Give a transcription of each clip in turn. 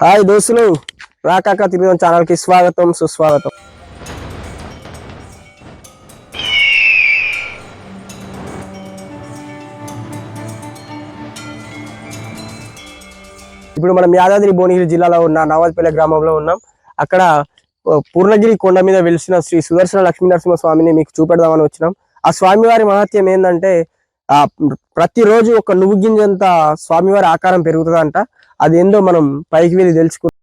Hi దోస్తులు రాకాక తిరిగిన ఛానల్కి స్వాగతం సుస్వాగతం. ఇప్పుడు మనం యాదాద్రి భువనగిరి జిల్లాలో ఉన్న నవాజ్పల్లి గ్రామంలో ఉన్నాం. అక్కడ పూర్ణగిరి కొండ మీద వెలిసిన శ్రీ సుదర్శన లక్ష్మీ నరసింహ స్వామిని మీకు చూపెడదామని వచ్చినాం. ఆ స్వామివారి మహత్యం ఏంటంటే ఆ ప్రతిరోజు ఒక నువ్వు గింజంత స్వామివారి ఆకారం పెరుగుతుందంట. అది ఏందో మనం పైకి వెళ్ళి తెలుసుకుంటాం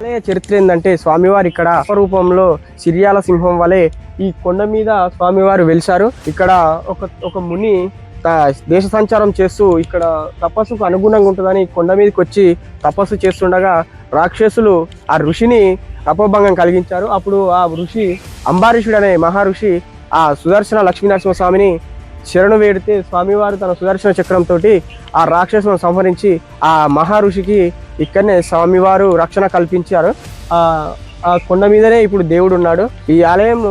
ఆలయ చరిత్ర ఏంటంటే స్వామివారు ఇక్కడ రూపంలో సిరియాల సింహం వలె ఈ కొండ మీద స్వామివారు వెలిశారు. ఇక్కడ ఒక ఒక ముని దేశ సంచారం చేస్తూ ఇక్కడ తపస్సుకు అనుగుణంగా ఉంటుందని కొండ మీదకి వచ్చి తపస్సు చేస్తుండగా రాక్షసులు ఆ ఋషిని తపోభంగం కలిగించారు. అప్పుడు ఆ ఋషి అంబారీషుడు అనే మహర్షి ఆ సుదర్శన లక్ష్మీనరసింహ స్వామిని శరణు వేడితే స్వామివారు తన సుదర్శన చక్రంతో ఆ రాక్షసులను సంహరించి ఆ మహర్షికి ఇక్కడనే స్వామివారు రక్షణ కల్పించారు. ఆ కొండ మీదనే ఇప్పుడు దేవుడు ఉన్నాడు. ఈ ఆలయం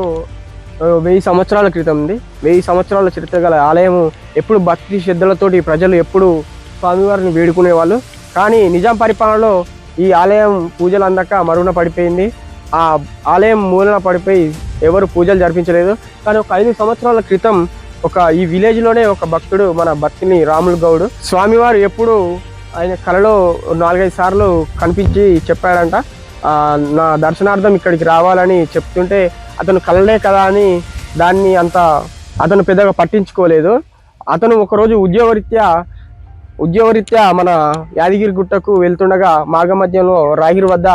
వెయ్యి సంవత్సరాల క్రితం ఉంది. వెయ్యి సంవత్సరాల చరిత్ర గల ఆలయం ఎప్పుడు భక్తి శ్రద్ధలతోటి ప్రజలు ఎప్పుడు స్వామివారిని వేడుకునే వాళ్ళు కానీ నిజాం పరిపాలనలో ఈ ఆలయం పూజలు అందక మరుగున పడిపోయింది. ఆ ఆలయం మూలన పడిపోయి ఎవరు పూజలు జరిపించలేదు. కానీ ఒక ఐదు సంవత్సరాల క్రితం ఒక ఈ విలేజ్లోనే ఒక భక్తుడు మన భక్తిని రాములు గౌడ్. స్వామివారు ఎప్పుడు ఆయన కలలో నాలుగైదు సార్లు కనిపించి చెప్పాడంట. నా దర్శనార్థం ఇక్కడికి రావాలని చెప్తుంటే అతను కలలే కదా అని దాన్ని అంత అతను పెద్దగా పట్టించుకోలేదు. అతను ఒకరోజు ఉద్యోగరీత్యా ఉద్యోగరీత్యా మన యాదగిరి గుట్టకు వెళ్తుండగా మార్గ మధ్యంలో రాగిరి వద్ద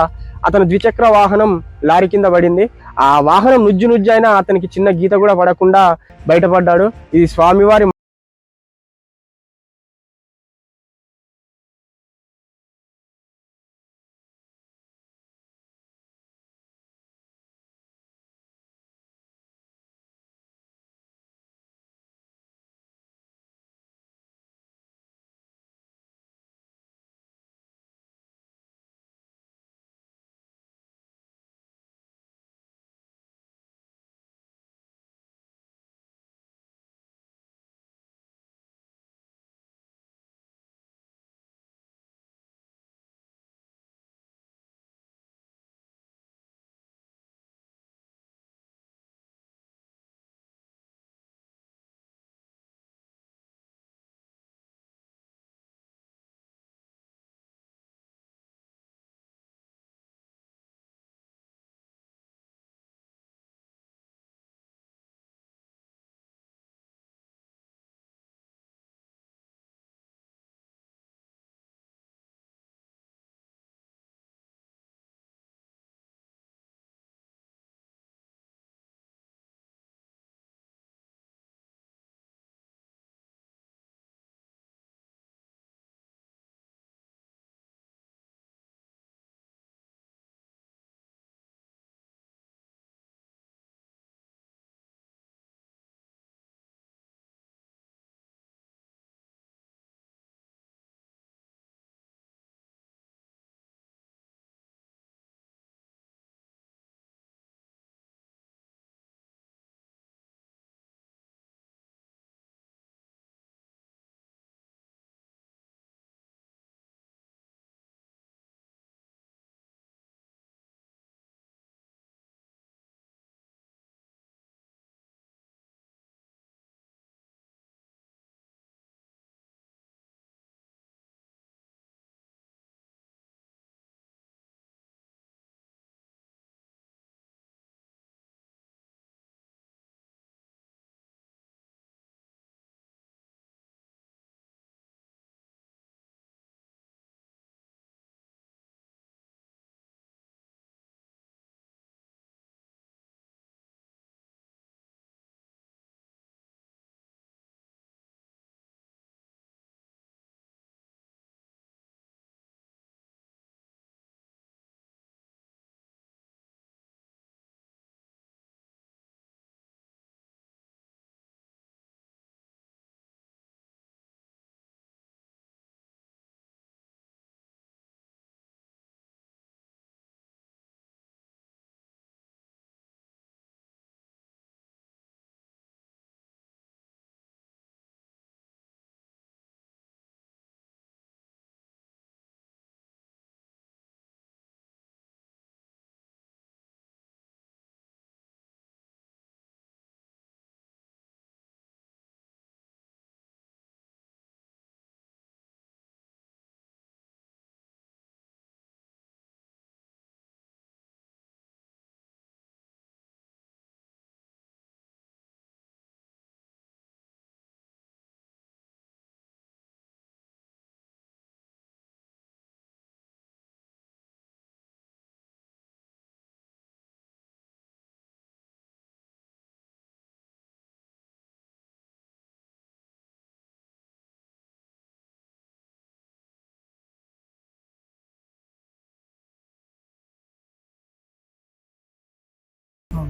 అతను ద్విచక్ర వాహనం లారీ కింద పడింది. ఆ వాహనం నుజ్జు నుజ్జు అయినా అతనికి చిన్న గీత కూడా పడకుండా బయటపడ్డాడు. ఇది స్వామివారి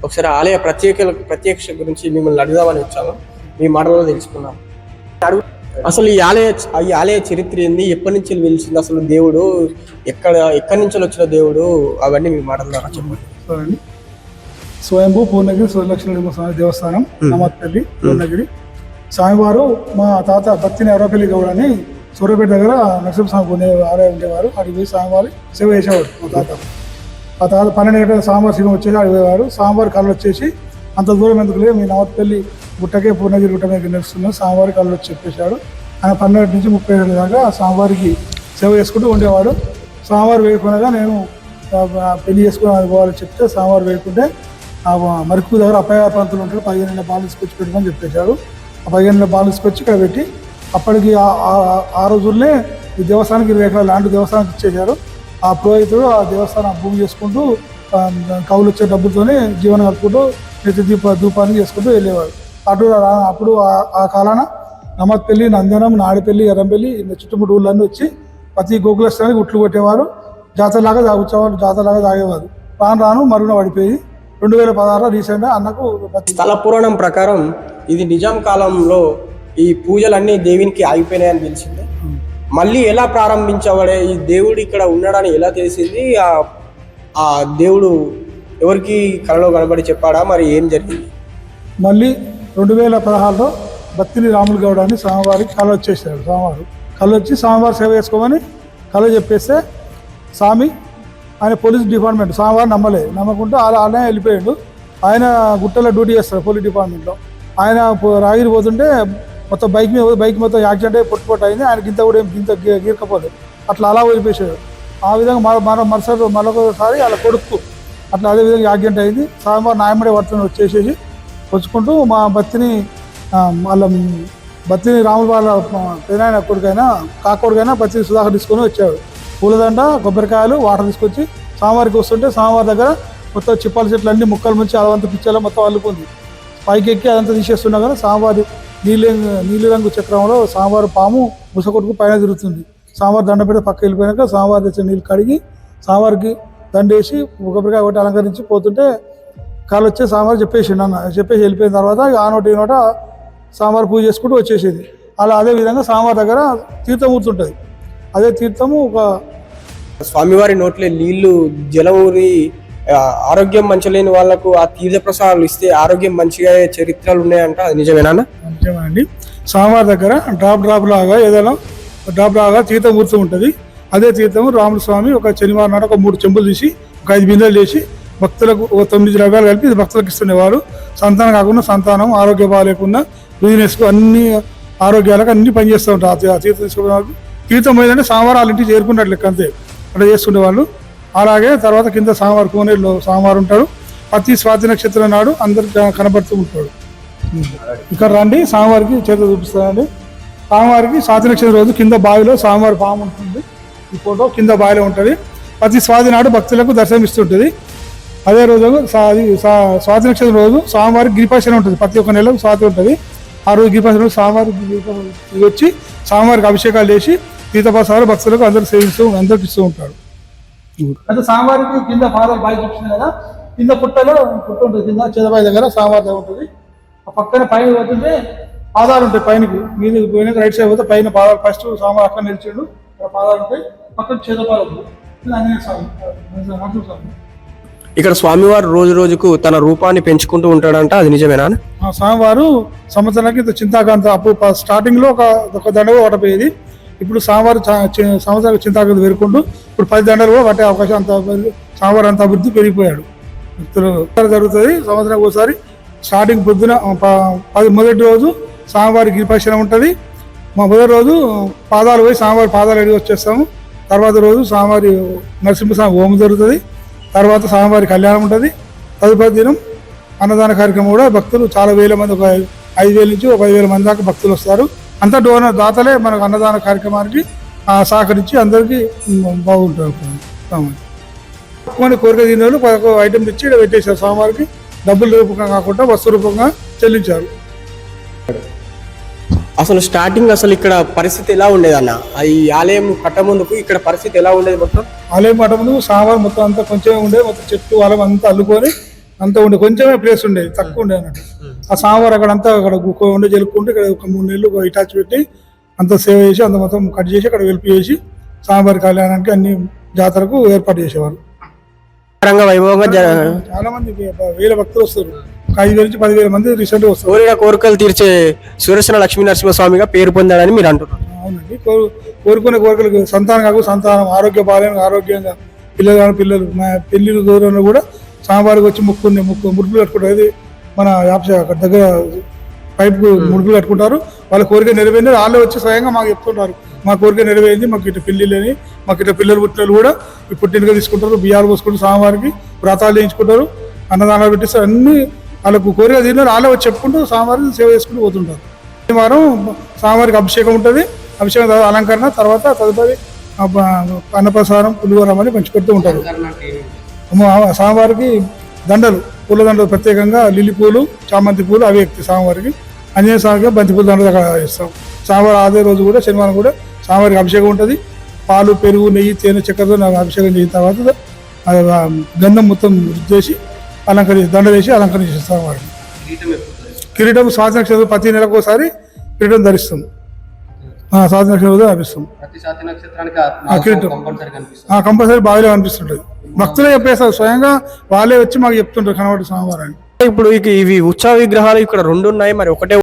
ఒకసారి ఆలయ ప్రత్యేక ప్రత్యక్ష గురించి మిమ్మల్ని అడుగుదామని వచ్చాము మీ మాటలో తెలుసుకున్నాం అడుగు. అసలు ఈ ఆలయ ఈ ఆలయ చరిత్ర ఏంది? ఎప్పటి నుంచి వెలిసింది అసలు దేవుడు? ఎక్కడ ఎక్కడి నుంచి వచ్చిన దేవుడు? అవన్నీ మీ మాటల ద్వారా చెప్పండి. స్వయంభూ పూర్ణగిరి సూర్యలక్ష్మి స్వామి దేవస్థానం నమ్మపల్లి పూర్ణగిరి. స్వామివారు మా తాత బత్తిని అరవపల్లి గౌడ్ అని సూర్యపేట దగ్గర నరసింహస్వామి ఆలయం ఉండేవారు. అడిగి పోయి స్వామివారి సేవ చేసేవాడు మా తాత. ఆ తర్వాత పన్నెండు గంటల సాంబార్ సినిమా వచ్చేసి అడిగేవారు సాంబార్ కళ్ళు వచ్చేసి అంత దూరం ఎందుకు లేదు మీ నవతపల్లి గుట్టకే పూర్ణగిరి గుట్ట మీద నడుస్తున్నాం సాంబార్ కళ్ళు వచ్చి చెప్పేశాడు. ఆయన పన్నెండు నుంచి ముప్పై ఏడు దాకా ఆ సాంబార్కి సేవ చేసుకుంటూ ఉండేవాడు. సాంబార్ వేయకుండా నేను పెళ్ళి చేసుకుని పోవాలని చెప్తే సాంబార్ వేయకుంటే ఆ మరుకు దగ్గర అప్పయ్య ప్రాంతంలో ఉంటాడు పదిహేను నెలల బాల్ తీసుకొచ్చి పెట్టమని చెప్పేశాడు. ఆ పదిహేను నెలల బాల్ తీసుకొచ్చి ఇక్కడ పెట్టి అప్పటికి ఆ- రోజుల్నే ఈ దేవస్థానానికి ఇరవై ఎకరాలు ల్యాండ్ దేవస్థానానికి ఇచ్చేశారు. ఆ పురోహితుడు ఆ దేవస్థానం భూమి చేసుకుంటూ కవులు కౌలు వచ్చే డబ్బులతోనే జీవనం కట్టుకుంటూ నిత్య దీప ధూపాన్ని చేసుకుంటూ వెళ్ళేవారు అటు అప్పుడు ఆ- కాలాన నమ్మత్పల్లి నందనం నాడిపల్లి ఎర్రంపల్లి ఈ చుట్టుముట్టు ఊళ్ళన్నీ వచ్చి ప్రతి గోకులస్థానికి ఉట్లు కొట్టేవారు. జాతరలాగా తాగుచ్చేవారు జాతరలాగా తాగేవారు రాను రాను మరుగున పడిపోయి రెండు వేల పదహారులో రీసెంట్గా అన్నకు స్థల పురాణం ప్రకారం ఇది నిజాం కాలంలో ఈ పూజలన్నీ దేవునికి ఆగిపోయినాయని తెలిసిందే. మళ్ళీ ఎలా ప్రారంభించబడే ఈ దేవుడు ఇక్కడ ఉన్నాడని ఎలా తెలిసింది? ఆ దేవుడు ఎవరికి కళలో కనబడి చెప్పాడా? మరి ఏం జరిగింది? మళ్ళీ రెండు వేల పదహారులో బత్తిని రాములు గౌడ అని స్వామివారికి కళ వచ్చేసాడు స్వామివారు. కళ వచ్చి స్వామివారి సేవ చేసుకోమని కళ చెప్పేస్తే స్వామి ఆయన పోలీస్ డిపార్ట్మెంట్ స్వామివారు నమ్మలేదు నమ్మకుంటే అలా అలానే వెళ్ళిపోయాడు. ఆయన గుట్టలో డ్యూటీ చేస్తాడు పోలీస్ డిపార్ట్మెంట్లో. ఆయన పో- రాగిరి పోతుంటే మొత్తం బైక్ మీద బైక్ మొత్తం యాక్సిడెంట్ అయ్యి పొట్టుపోటు అయింది. ఆయన గింత కూడా ఏం గింత గీరకపోలేదు. అట్లా అలా వదిలిపేసాడు ఆ విధంగా మన మన మరుసటి మరొకసారి వాళ్ళ కొడుకు అట్లా అదే విధంగా యాక్సిడెంట్ అయింది. సాయంబాబు నాయమడే వర్తను వచ్చేసేసి వచ్చుకుంటూ మా బత్తిని వాళ్ళ బత్తిని రాముల వాళ్ళ పెదనాయన కొడుకైనా కాకొడుకైనా బత్తిని సుధాకర్ తీసుకొని వచ్చాడు. పూలదండ కొబ్బరికాయలు వాటర్ తీసుకొచ్చి సాంబార్కి వస్తుంటే సాంబార్ దగ్గర మొత్తం చిప్పాల చెట్లు అన్ని ముక్కలు ముంచి అదంతా పిచ్చేలా మొత్తం అల్లుకుంది. పైకి ఎక్కి అదంతా తీసేస్తున్నా కానీ సాంబారు. నీలి నీలిరంగు చక్రంలో సాంబారు పాము ముసకొట్టుకు పైన తిరుగుతుంది. సాంబార్ దండ పెడితే పక్క వెళ్ళిపోయాక సాంబార్ తెచ్చిన నీళ్ళు కడిగి సాంబార్కి దండేసి ఒకరికి ఒకటి అలంకరించి పోతుంటే కాళ్ళు వచ్చే సాంబార్ చెప్పేసి అన్న చెప్పేసి వెళ్ళిపోయిన తర్వాత ఆ నోట ఈ నోట సాంబార్ పూజ చేసుకుంటూ వచ్చేసేది. అలా అదే విధంగా సాంబార్ దగ్గర తీర్థం ఊరుతుంటుంది అదే తీర్థము ఒక స్వామివారి నోట్లో నీళ్ళు జలవూరి ఆరోగ్యం మంచి లేని వాళ్ళకు ఆ తీర్థ ప్రసాదాలు ఇస్తే ఆరోగ్యం మంచిగా చరిత్రలు ఉన్నాయంట. అది నిజమేనా నిజమేనండి స్వామివారి దగ్గర డ్రాప్ డ్రాప్ లాగా ఏదైనా డ్రాప్ లాగా తీర్థం గుర్తు ఉంటుంది. అదే తీర్థము రాముల స్వామి ఒక శనివారం నాడు ఒక మూడు చెంబులు తీసి ఒక ఐదు బిందెలు చేసి భక్తులకు ఒక తొమ్మిది ద్రవ్యాలు కలిపి భక్తులకు ఇస్తుండేవారు సంతానం కాకుండా సంతానం ఆరోగ్య బాగాలేకుండా బిజినెస్కు అన్ని ఆరోగ్యాలకు అన్ని పనిచేస్తూ ఉంటారు. ఆ తీర్థం తీసుకున్న తీర్థం పోయిందంటే సాంబార్ వాళ్ళ ఇంటికి చేరుకున్నట్లు లెక్క అంతే. అట్లా చేస్తుండేవాళ్ళు. అలాగే తర్వాత కింద సాంబార్ కోనేరులో సాంబార్ ఉంటాడు. ప్రతి స్వాతి నక్షత్రం నాడు అందరికి కనబడుతూ ఉంటాడు. ఇక్కడ రండి స్వామివారికి చేత చూపిస్తానండి. స్వామివారికి స్వాతి నక్షత్రం రోజు కింద బావిలో స్వామివారి పాము ఉంటుంది. ఈ ఫోటో కింద బావిలో ఉంటుంది. ప్రతి స్వాతి నాడు భక్తులకు దర్శనం ఇస్తుంటుంది. అదే రోజు స్వాతి నక్షత్రం రోజు స్వామివారికి గిరిపాసన ఉంటుంది. ప్రతి ఒక్క నెల స్వాతి ఉంటుంది. ఆ రోజు గిరిపాసన గిరిపా- వచ్చి స్వామివారికి అభిషేకాలు చేసి తీర్థప్రసాదాలు భక్తులకు అందరూ సేవిస్తూ అందరికి ఇస్తూ ఉంటాడు అయితే స్వామివారికి కింద పాదాలు బావి చూపించింది కదా కింద పుట్టలో పుట్ట ఉంటుంది కింద చేదబాయి దగ్గర స్వామివారి దగ్గర ఉంటుంది. ఆ పక్కన పైన పోతుంటే పాదాలు ఉంటాయి పైనకి మీది పోయినాక రైట్ సైడ్ పోతే పైన పాదాలు ఫస్ట్ స్వామి అక్కడ నిలిచాడు పాదాలు ఉంటాయి పక్కన చేదపాలు ఆంజనేయ స్వామి నరసింహ స్వామి ఇక్కడ స్వామివారు రోజు రోజుకు తన రూపాన్ని పెంచుకుంటూ ఉంటాడంట అది నిజమేనా? ఆ స్వామివారు సంవత్సరానికి చింతాకాంత అప్పుడు ప- స్టార్టింగ్లో ఒక ఒక దండగా ఓటపోయేది ఇప్పుడు స్వామివారు సంవత్సరాల చింతాగతి సంవత్సరానికి ఇప్పుడు పది దండలు కూడా పట్టే అవకాశం అంత పెరిగి- అంత అభివృద్ధి పెరిగిపోయాడు. భక్తులు జరుగుతుంది సంవత్సరం ఒకసారి స్టార్టింగ్ పొద్దున ప- పది మొదటి రోజు స్వామివారి గిరిపక్షణ ఉంటుంది. మా మొదటి రోజు పాదాలు పోయి స్వామివారి పాదాలు అడిగి వచ్చేస్తాము. తర్వాత రోజు స్వామివారి నరసింహస్వామి హోమం జరుగుతుంది. తర్వాత స్వామివారి కళ్యాణం ఉంటుంది. తదుపరి దినం అన్నదాన కార్యక్రమం కూడా భక్తులు చాలా వేల మంది ఒక ఐదు వేల నుంచి ఒక ఐదు వేల మంది దాకా భక్తులు వస్తారు. అంతా డోనర్ దాతలే మనకు అన్నదాన కార్యక్రమానికి ఆ, సహకరించి అందరికీ బాగుంటారు కొన్ని కోరిక తినే వాళ్ళు పదకొండు ఐటెం తెచ్చి ఇక్కడ పెట్టేశారు స్వామివారికి. డబ్బుల రూపంగా కాకుండా వస్తు రూపంగా చెల్లించారు. అసలు స్టార్టింగ్ అసలు ఇక్కడ పరిస్థితి ఎలా ఉండేది అన్న ఈ ఆలయం కట్ట ముందుకు ఇక్కడ పరిస్థితి ఎలా ఉండేది మొత్తం? ఆలయం మఠ ముందు సాంబార్ మొత్తం అంతా కొంచెం ఉండే మొత్తం చెట్టు వాళ్ళం అంతా అల్లుకొని అంత ఉండే కొంచెమే ప్లేస్ ఉండేది తక్కువ ఉండే అన్నట్టు. ఆ సాంబార్ అక్కడ అంతా అక్కడ ఉండే జలుపుకుంటే ఇక్కడ ఒక మూడు నెలలు ఇటాచ్ పెట్టి అంత సేవ చేసి అంత మొత్తం కట్ చేసి అక్కడ వెలిపి చేసి సాంబార్ కళ్యాణానికి అన్ని జాతరకు ఏర్పాటు చేసేవారు వైభవంగా చాలా మంది వేల భక్తులు వస్తారు. ఐదు వేల నుంచి పదివేల మంది రీసెంట్ వస్తారు. కోరికలు తీర్చే సుదర్శన లక్ష్మీ నరసింహస్వామిగా పేరు పొందాడని మీరు అంటున్నారు. అవునండి. కోరు- కోరుకునే కోరికలకు సంతానం కాకు సంతానం ఆరోగ్య బాలయం ఆరోగ్యంగా పిల్లలు పిల్లలు మా పెళ్ళిళ్ళు దూరంలో కూడా సాంబార్కి వచ్చి ముక్కుంది ముక్కు ముడుపులు కట్టుకుంటారు మన అక్కడ దగ్గర పైప్ ముడుపులు కట్టుకుంటారు. వాళ్ళ కోరిక నెరవేరింది. వాళ్ళే వచ్చి స్వయంగా మాకు చెప్తుంటారు. మా కోరిక నెరవేరింది. మాకు ఇటు పెళ్ళిళ్ళని మాకు ఇటు పిల్లలు పుట్టినలు కూడా పుట్టినగా తీసుకుంటారు. బియ్యాలు పోసుకుంటారు. సాంబార్కి వ్రతాలు చేయించుకుంటారు. అన్నదానాలు పెట్టిస్తారు అన్ని వాళ్ళకు కోరిక తీరిన వాళ్ళే వచ్చి చెప్పుకుంటూ సాంబార్కి సేవ చేసుకుంటూ పోతుంటారు. శనివారం స్వామివారికి అభిషేకం ఉంటుంది. అభిషేకం తర్వాత అలంకరణ తర్వాత తదుపరి అన్నప్రసాదం పులిహోరం అని పంచిపెడుతూ ఉంటారు. స్వామివారికి దండలు. పూల దండలు ప్రత్యేకంగా లిల్లీ పూలు చామంతి పూలు అవి ఎక్కుతాయి స్వామివారికి. అంజనేయ స్వామికి బంతి పూల దండలు అక్కడ ఇస్తాం. స్వామివారి అదే రోజు కూడా శనివారం కూడా స్వామివారికి అభిషేకం ఉంటుంది. పాలు పెరుగు నెయ్యి తేనె చక్కెరతో నాకు అభిషేకం చేసిన తర్వాత గంధం మొత్తం చేసి అలంకరి దండ వేసి అలంకరణ చేస్తాం స్వామివారికి కిరీటం స్వాతి నక్షత్రం ప్రతి నెలకు ఒకసారి కిరీటం ధరిస్తాం. ఆ, స్వాతి నక్షత్రం ధరిస్తాం కిరీటం. కంపల్సరీ బావిలో అనిపిస్తుంటది భక్తులే చెప్పేస్తారు స్వయంగా వాళ్ళే వచ్చి మాకు చెప్తుంటారు కనబడి సోమవారాన్ని ఇప్పుడు ఇవి ఉత్సవ విగ్రహాలు ఇక్కడ రెండు ఉన్నాయి. మరి ఒకటే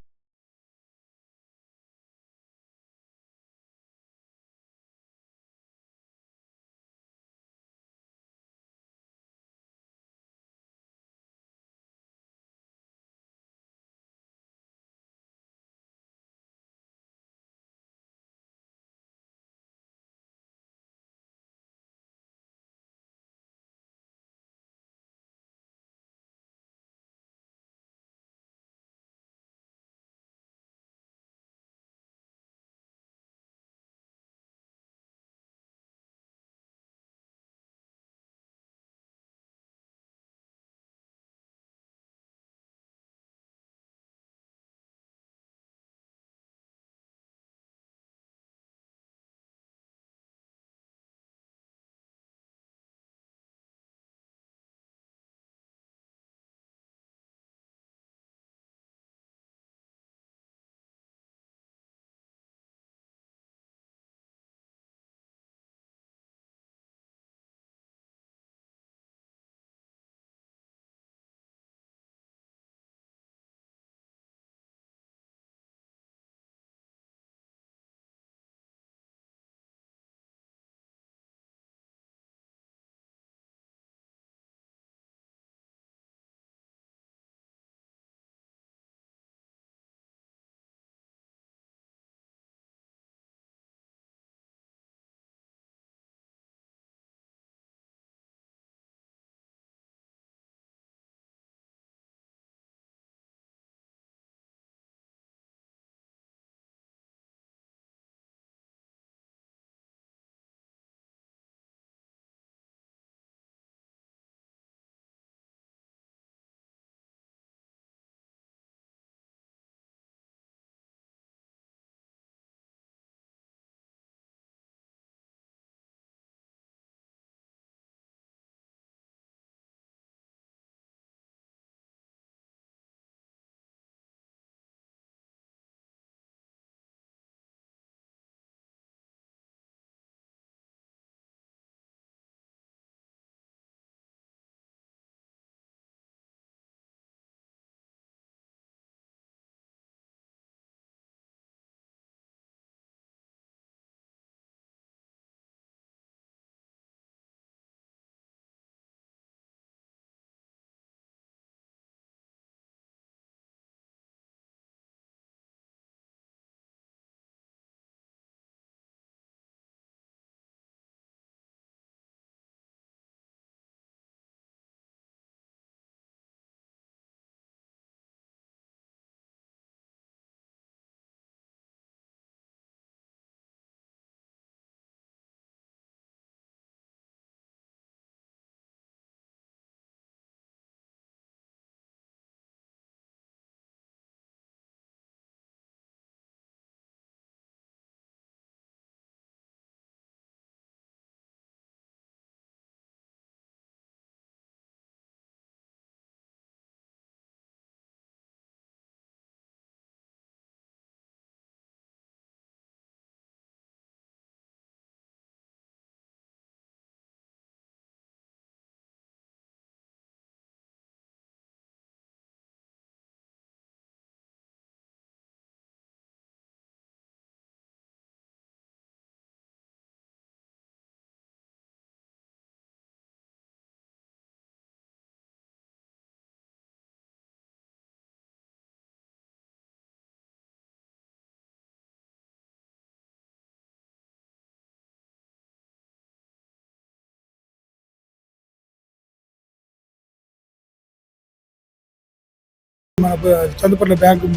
మన చందుపట్ల బ్యాంకు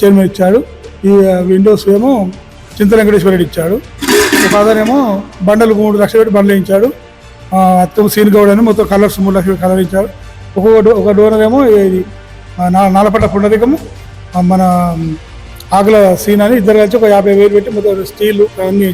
చైర్మన్ ఇచ్చాడు. ఈ విండోస్ ఏమో చింత వెంకటేశ్వర రెడ్డి ఇచ్చాడు. ఫాదర్ ఏమో బండలు మూడు లక్షలు పెట్టి బండ్లు ఇచ్చాడు అత్తం సీన్ గౌడ్ అని మొత్తం కలర్స్ మూడు లక్షలు కలర్ ఇచ్చాడు ఒక్కొక్క ఒక డోనర్ ఏమో ఇది నా- నాలపట్ల పుండరికము మన ఆకుల సీన్ అని ఇద్దరు కలిసి ఒక యాభై వేలు పెట్టి మొత్తం స్టీల్ అన్ని